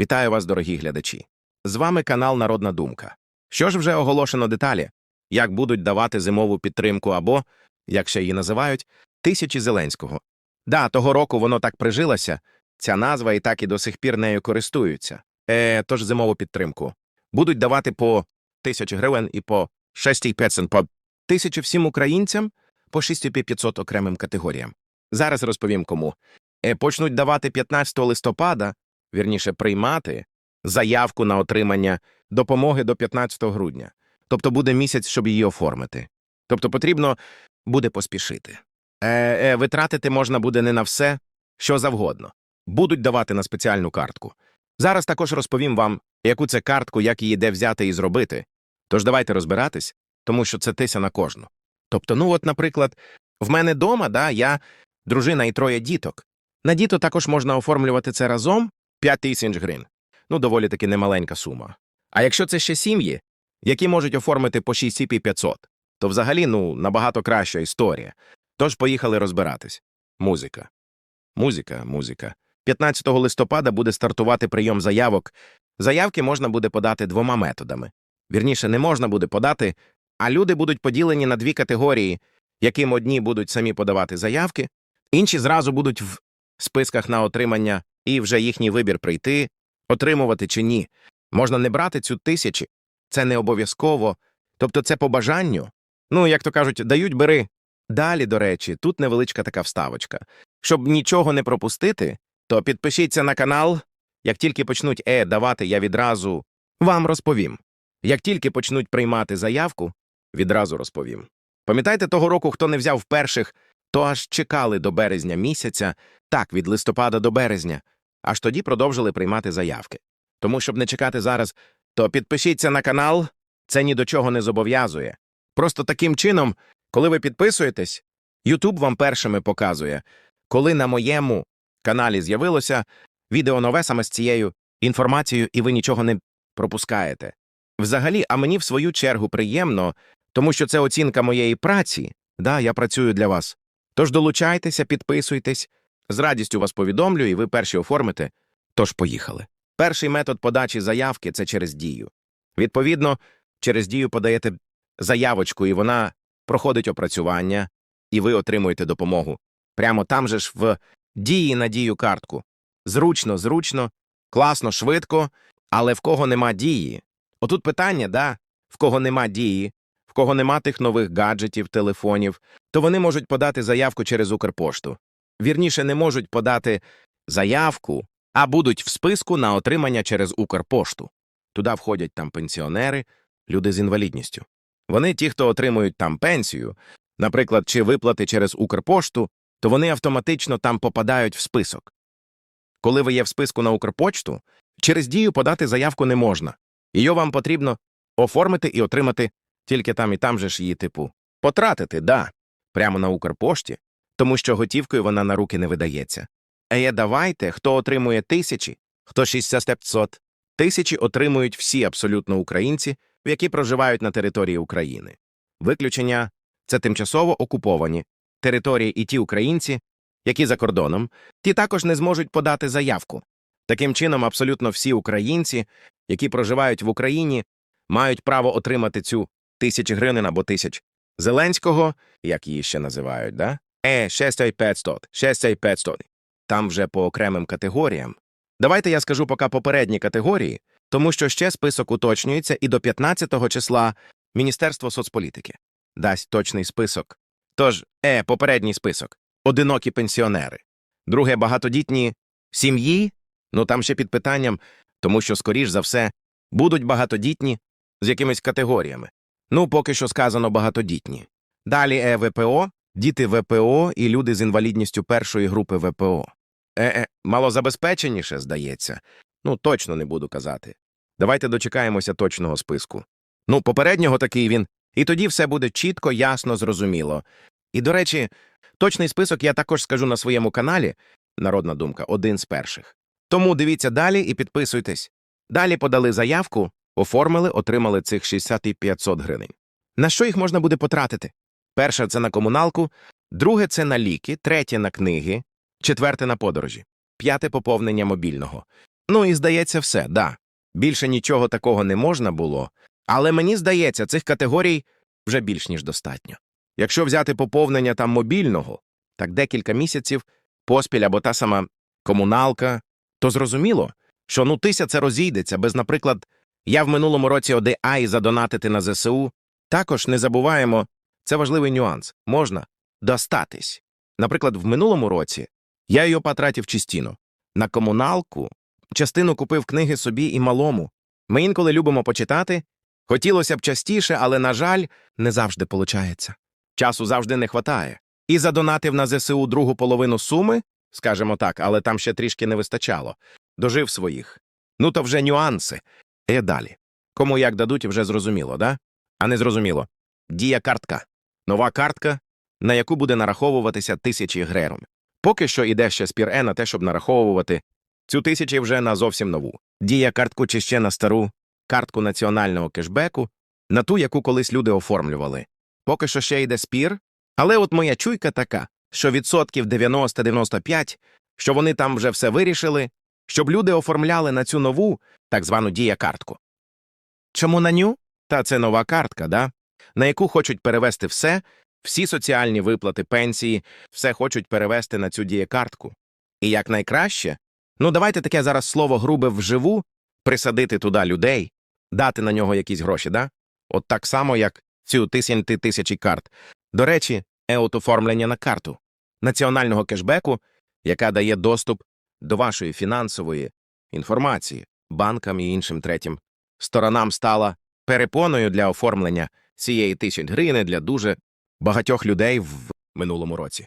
Вітаю вас, дорогі глядачі. З вами канал Народна Думка. Що ж вже оголошено деталі, як будуть давати зимову підтримку або, як ще її називають, тисячі Зеленського. Да, того року воно так прижилося, ця назва і так і до сих пір нею користуються. Е, тож зимову підтримку. Будуть давати по тисячі гривень і по 6,500 по тисячі всім українцям, по 6500 окремим категоріям. Зараз розповім кому. Е, почнуть давати 15 листопада, вірніше приймати заявку на отримання допомоги до 15 грудня. Тобто буде місяць, щоб її оформити. Тобто потрібно буде поспішити. Е, е, витратити можна буде не на все, що завгодно. Будуть давати на спеціальну картку. Зараз також розповім вам, яку це картку, як її де взяти і зробити. Тож давайте розбиратись, тому що це тися на кожну. Тобто, ну от, наприклад, в мене дома, да, я дружина і троє діток. На діто також можна оформлювати це разом 5 тисяч гривень. Ну, доволі таки немаленька сума. А якщо це ще сім'ї, які можуть оформити по 6500, то взагалі, ну, набагато краща історія. Тож поїхали розбиратись. Музика. Музика, музика. 15 листопада буде стартувати прийом заявок. Заявки можна буде подати двома методами. Вірніше, не можна буде подати, а люди будуть поділені на дві категорії, яким одні будуть самі подавати заявки, інші зразу будуть в списках на отримання, і вже їхній вибір прийти, отримувати чи ні. Можна не брати цю тисячі, це не обов'язково, тобто це по бажанню. Ну, як то кажуть, дають бери. Далі, до речі, тут невеличка така вставочка. Щоб нічого не пропустити, то підпишіться на канал. Як тільки почнуть е давати, я відразу вам розповім. Як тільки почнуть приймати заявку, відразу розповім. Пам'ятаєте того року, хто не взяв перших, то аж чекали до березня місяця, так, від листопада до березня, аж тоді продовжили приймати заявки. Тому, щоб не чекати зараз, то підпишіться на канал, це ні до чого не зобов'язує. Просто таким чином, коли ви підписуєтесь, YouTube вам першими показує, коли на моєму каналі з'явилося відео нове саме з цією інформацією, і ви нічого не пропускаєте. Взагалі, а мені в свою чергу приємно, тому що це оцінка моєї праці. Да, я працюю для вас. Тож долучайтеся, підписуйтесь, з радістю вас повідомлю, і ви перші оформите. Тож поїхали. Перший метод подачі заявки це через дію. Відповідно, через дію подаєте заявочку, і вона проходить опрацювання, і ви отримуєте допомогу. Прямо там же ж в дії на дію картку. Зручно, зручно, класно, швидко, але в кого нема дії. Отут питання, да, в кого нема дії, в кого нема тих нових гаджетів, телефонів, то вони можуть подати заявку через Укрпошту. Вірніше, не можуть подати заявку, а будуть в списку на отримання через Укрпошту. Туди входять там пенсіонери, люди з інвалідністю. Вони ті, хто отримують там пенсію, наприклад, чи виплати через Укрпошту, то вони автоматично там попадають в список. Коли ви є в списку на Укрпочту, через дію подати заявку не можна. Її вам потрібно оформити і отримати тільки там і там же ж її типу. Потратити, да, прямо на Укрпошті, тому що готівкою вона на руки не видається. А є давайте, хто отримує тисячі, хто 600 тисячі отримують всі абсолютно українці, які проживають на території України. Виключення це тимчасово окуповані території і ті українці, які за кордоном, ті також не зможуть подати заявку. Таким чином, абсолютно всі українці, які проживають в Україні, мають право отримати цю тисячі гривень або тисяч Зеленського, як її ще називають, да? Е, 6500, 6500. Там вже по окремим категоріям. Давайте я скажу поки попередні категорії, тому що ще список уточнюється і до 15 числа Міністерство соцполітики дасть точний список. Тож, е, попередній список одинокі пенсіонери, друге багатодітні сім'ї, ну там ще під питанням, тому що, скоріш за все, будуть багатодітні з якимись категоріями. Ну, поки що сказано багатодітні. Далі е, ВПО, діти ВПО і люди з інвалідністю першої групи ВПО. Е, е, малозабезпеченіше, здається. Ну, точно не буду казати. Давайте дочекаємося точного списку. Ну, попереднього такий він, і тоді все буде чітко, ясно, зрозуміло. І, до речі, точний список я також скажу на своєму каналі Народна думка, один з перших. Тому дивіться далі і підписуйтесь. Далі подали заявку, оформили, отримали цих 60 і 500 гривень. На що їх можна буде потратити? Перше це на комуналку, друге це на ліки, третє на книги, четверте на подорожі, п'яте поповнення мобільного. Ну і здається, все, да. Більше нічого такого не можна було, але мені здається, цих категорій вже більш ніж достатньо. Якщо взяти поповнення там мобільного, так декілька місяців поспіль або та сама комуналка, то зрозуміло, що ну тися це розійдеться без, наприклад, я в минулому році ОДА і задонатити на ЗСУ. Також не забуваємо, це важливий нюанс, можна достатись. Наприклад, в минулому році я його потратив частину. На комуналку частину купив книги собі і малому. Ми інколи любимо почитати. Хотілося б частіше, але, на жаль, не завжди получається. Часу завжди не хватає. І задонатив на ЗСУ другу половину суми, скажімо так, але там ще трішки не вистачало. Дожив своїх. Ну то вже нюанси. І далі. Кому як дадуть, вже зрозуміло, да? А не зрозуміло. Дія картка. Нова картка, на яку буде нараховуватися тисячі грером. Поки що іде ще спір Е на те, щоб нараховувати цю тисячі вже на зовсім нову. Дія картку чи ще на стару картку національного кешбеку, на ту, яку колись люди оформлювали. Поки що ще йде спір, але от моя чуйка така, що відсотків 90-95, що вони там вже все вирішили, щоб люди оформляли на цю нову, так звану дія-картку. Чому на ню? Та це нова картка, да? на яку хочуть перевести все, всі соціальні виплати, пенсії, все хочуть перевести на цю дієкартку. І як найкраще, ну давайте таке зараз слово грубе вживу, присадити туди людей, дати на нього якісь гроші, да? От так само, як цю тисячі тисячі карт. До речі, еот оформлення на карту національного кешбеку, яка дає доступ до вашої фінансової інформації банкам і іншим третім сторонам стала перепоною для оформлення цієї тисяч гривень для дуже багатьох людей в минулому році.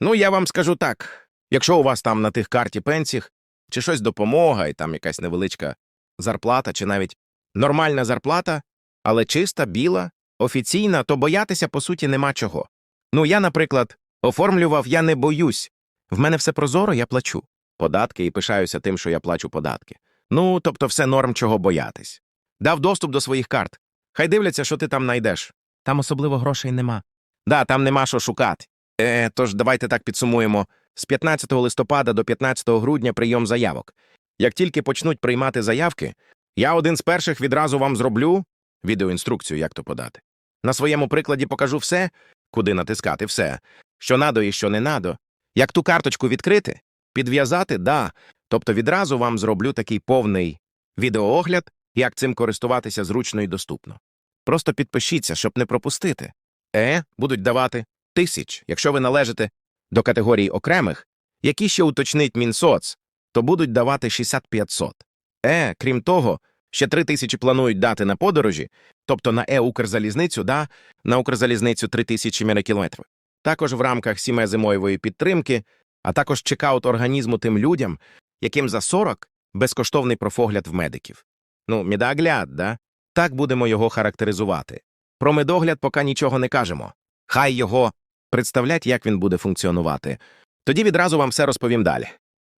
Ну, я вам скажу так: якщо у вас там на тих карті пенсіях чи щось допомога, і там якась невеличка зарплата, чи навіть нормальна зарплата, але чиста, біла, офіційна, то боятися по суті нема чого. Ну, я, наприклад, оформлював, я не боюсь. В мене все прозоро, я плачу податки і пишаюся тим, що я плачу податки. Ну, тобто, все норм, чого боятись. Дав доступ до своїх карт. Хай дивляться, що ти там знайдеш. Там особливо грошей нема. Да, там нема що шукати. Е, тож давайте так підсумуємо. З 15 листопада до 15 грудня прийом заявок. Як тільки почнуть приймати заявки, я один з перших відразу вам зроблю відеоінструкцію, як то подати. На своєму прикладі покажу все, куди натискати все, що надо і що не надо. Як ту карточку відкрити, підв'язати, да. Тобто відразу вам зроблю такий повний відеоогляд, як цим користуватися зручно і доступно. Просто підпишіться, щоб не пропустити. Е, будуть давати тисяч, якщо ви належите до категорії окремих, які ще уточнить Мінсоц, то будуть давати 6500. Е, крім того, ще 3 тисячі планують дати на подорожі, тобто на Е-Укрзалізницю, да, на Укрзалізницю 3 тисячі мегакілометрів. Також в рамках сіме зимової підтримки, а також чекаут організму тим людям, яким за 40 безкоштовний профогляд в медиків. Ну, медогляд, да? Так будемо його характеризувати. Про медогляд поки нічого не кажемо. Хай його представлять, як він буде функціонувати. Тоді відразу вам все розповім далі.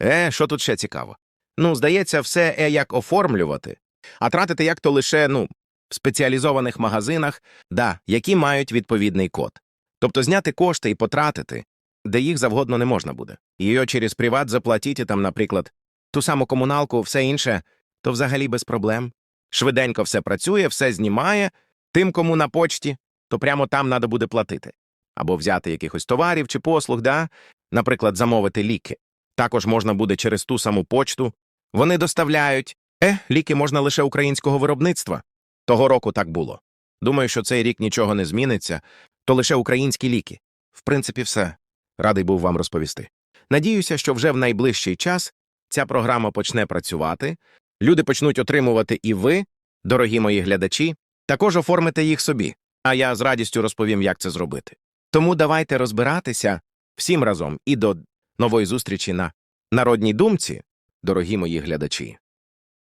Е, що тут ще цікаво? Ну, здається, все е як оформлювати, а тратити як то лише, ну, в спеціалізованих магазинах, да, які мають відповідний код. Тобто зняти кошти і потратити, де їх завгодно не можна буде. Її через приват заплатити там, наприклад, ту саму комуналку, все інше, то взагалі без проблем. Швиденько все працює, все знімає, тим, кому на почті, то прямо там треба буде платити. Або взяти якихось товарів чи послуг, да? наприклад, замовити ліки. Також можна буде через ту саму почту. Вони доставляють. Е, ліки можна лише українського виробництва. Того року так було. Думаю, що цей рік нічого не зміниться, то лише українські ліки. В принципі, все. Радий був вам розповісти. Надіюся, що вже в найближчий час ця програма почне працювати, люди почнуть отримувати і ви, дорогі мої глядачі, також оформите їх собі, а я з радістю розповім, як це зробити. Тому давайте розбиратися всім разом і до нової зустрічі на Народній думці, дорогі мої глядачі.